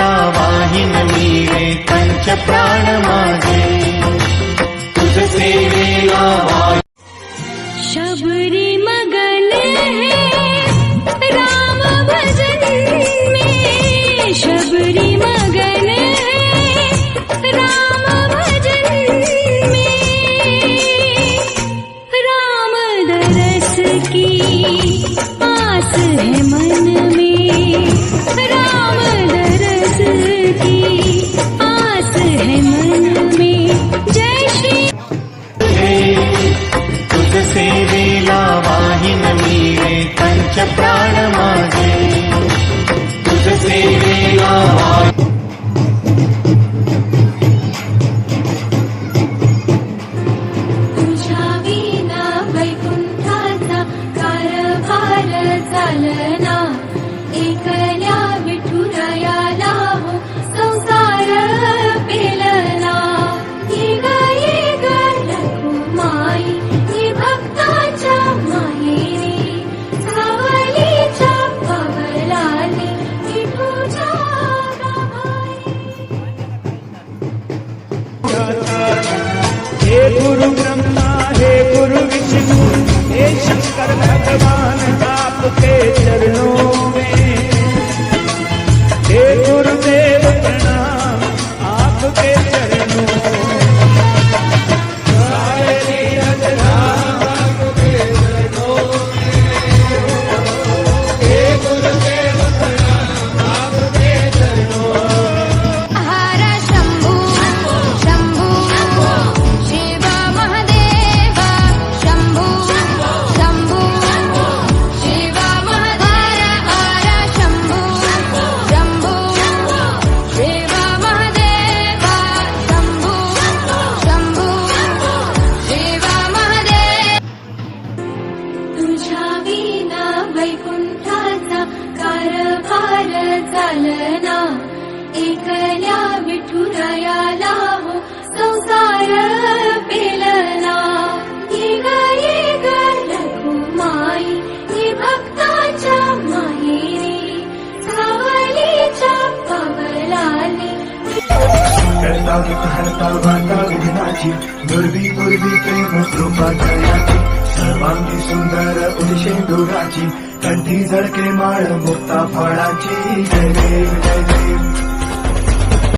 वाहिन मी वाहिन शबरी मगन है राम भजन में। शबरी मगन है राम भजन में। राम दरस की आस है मन चालना एकल्या विठुरायाला हो संसार पेलना ही गाये रखुमाई ही भक्ताच्या माहेरी सावलीच्या पवलाली विठुच्या हे गुरु ब्रह्म don't फार चालना एकल्या विठुरायाला हो संसार पेलना. ही गाये रखुमाई ही भक्ताच्या माहेरी सावलीच्या पवलाली करता विहरता विघ्नाची दुर्वी दुर्वी प्रेम कृपा सर्वांगी सुंदर उदिशेंदुराची कंठी झडके माळ मुक्ता फळाची जय देव जय देव